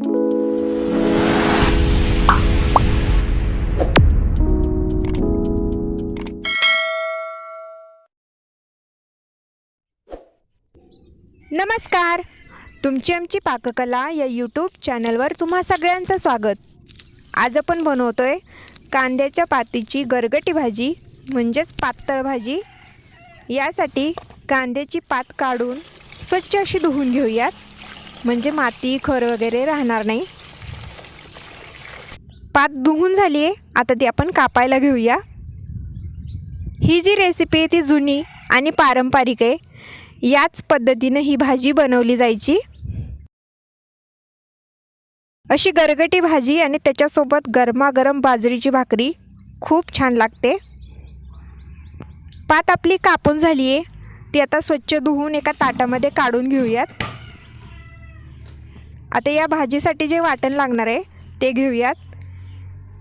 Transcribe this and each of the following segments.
नमस्कार. तुमची आमची पाककला या यूट्यूब चॅनलवर तुम्हा सगळ्यांचं स्वागत. आज आपण आहे कांद्याच्या पातीची गरगटी भाजी म्हणजेच पातळ भाजी. यासाठी कांद्याची पात काढून स्वच्छ अशी धुवून घेऊयात. म्हणजे माती खर वगैरे राहणार नाही. पात धुवून झाली आहे आता ती आपण कापायला घेऊया. ही जी रेसिपी आहे ती जुनी आणि पारंपरिक आहे. याच पद्धतीनं ही भाजी बनवली जायची. अशी गरगटी भाजी आणि त्याच्यासोबत गरमागरम बाजरीची भाकरी खूप छान लागते. पात आपली कापून झाली आहे ती आता स्वच्छ धुवून एका ताटामध्ये काढून घेऊयात. आता या भाजीसाठी जे वाटण लागणार आहे ते घेऊयात.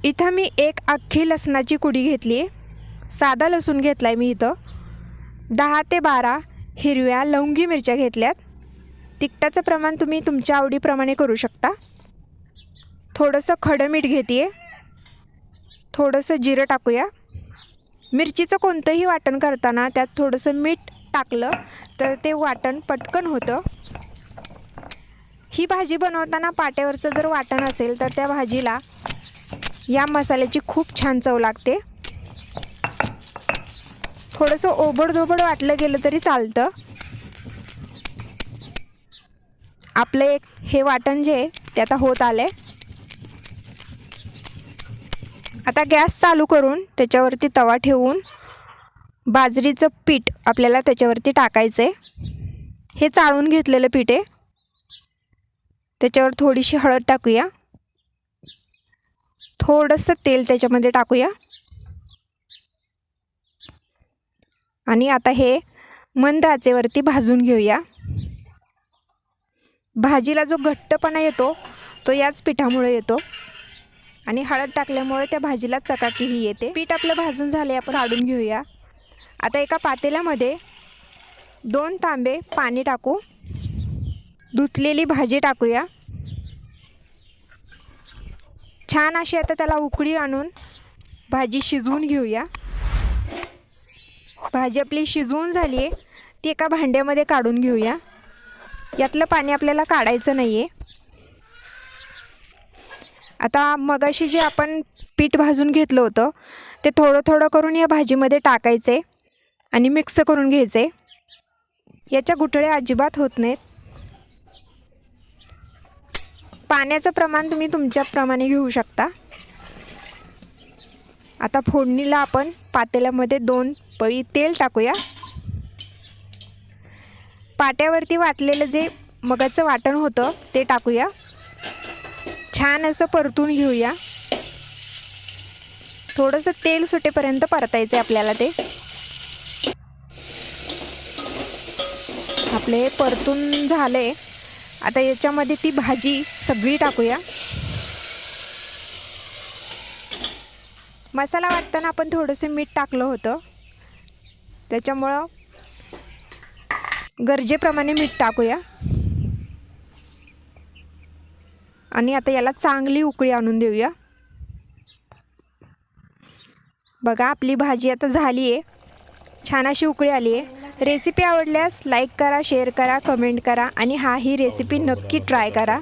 इथं मी एक अख्खी लसणाची कुडी घेतली आहे. साधा लसूण घेतला आहे मी इथं. दहा ते बारा हिरव्या लवंगी मिरच्या घेतल्यात. तिखटाचं प्रमाण तुम्ही तुमच्या आवडीप्रमाणे करू शकता. थोडंसं खडं मीठ घेते थोडंसं जिरं टाकूया. मिरचीचं कोणतंही वाटण करताना त्यात थोडंसं मीठ टाकलं तर ते वाटण पटकन होतं. ही भाजी बनवताना पाट्यावरचं जर वाटण असेल तर त्या भाजीला या मसाल्याची खूप छान चव लागते. थोडंसं ओबडधोबड वाटलं गेलं तरी चालतं. आपलं एक हे वाटण जे आहे ते आता होत आलं आहे आता गॅस चालू करून त्याच्यावरती तवा ठेवून बाजरीचं पीठ आपल्याला त्याच्यावरती टाकायचं आहे हे चाळून घेतलेलं पीठ आहे. त्याच्यावर थोडीशी हळद टाकूया. थोडंसं तेल त्याच्यामध्ये टाकूया. आणि आता हे मंद आचेवरती भाजून घेऊया. भाजीला जो घट्टपणा येतो तो याच पिठामुळे येतो. आणि हळद टाकल्यामुळे त्या भाजीला चकाकीही येते. पीठ आपलं भाजून झाले आपण काढून घेऊया. आता एका पातेल्यामध्ये दोन तांबे पाणी टाकू. धुतलेली भाजी टाकूया. छान अशी आता त्याला उकळी आणून भाजी शिजवून घेऊया. भाजी आपली शिजवून झाली आहे ती एका भांड्यामध्ये काढून घेऊया. यातलं पाणी आपल्याला काढायचं नाही आहे आता मगाशी जे आपण पीठ भाजून घेतलं होतं ते थोडं थोडं करून या भाजीमध्ये टाकायचे आणि मिक्स करून घ्यायचे याच्या गुठळ्या अजिबात होत नाहीत. पाण्याचं प्रमाण तुम्ही तुमच्याप्रमाणे घेऊ शकता. आता फोडणीला आपण पातेल्यामध्ये दोन पळी तेल टाकूया. पाट्यावरती वाटलेलं जे मगाचं वाटण होतं ते टाकूया. छान असं परतून घेऊया. थोडंसं तेल सुटेपर्यंत परतायचं आहे आपल्याला ते. आपले परतून झाले आता याच्यामध्ये ती भाजी सगळी टाकूया. मसाला वाटताना आपण थोडंसं मीठ टाकलं होतं. त्याच्यामुळं गरजेप्रमाणे मीठ टाकूया. आणि आता याला चांगली उकळी आणून देऊया. बघा आपली भाजी आता झाली आहे छान अशी उकळी आली आहे रेसिपी आवडल्यास लाईक करा शेअर करा कमेंट करा आणि हा ही रेसिपी नक्की ट्राय करा.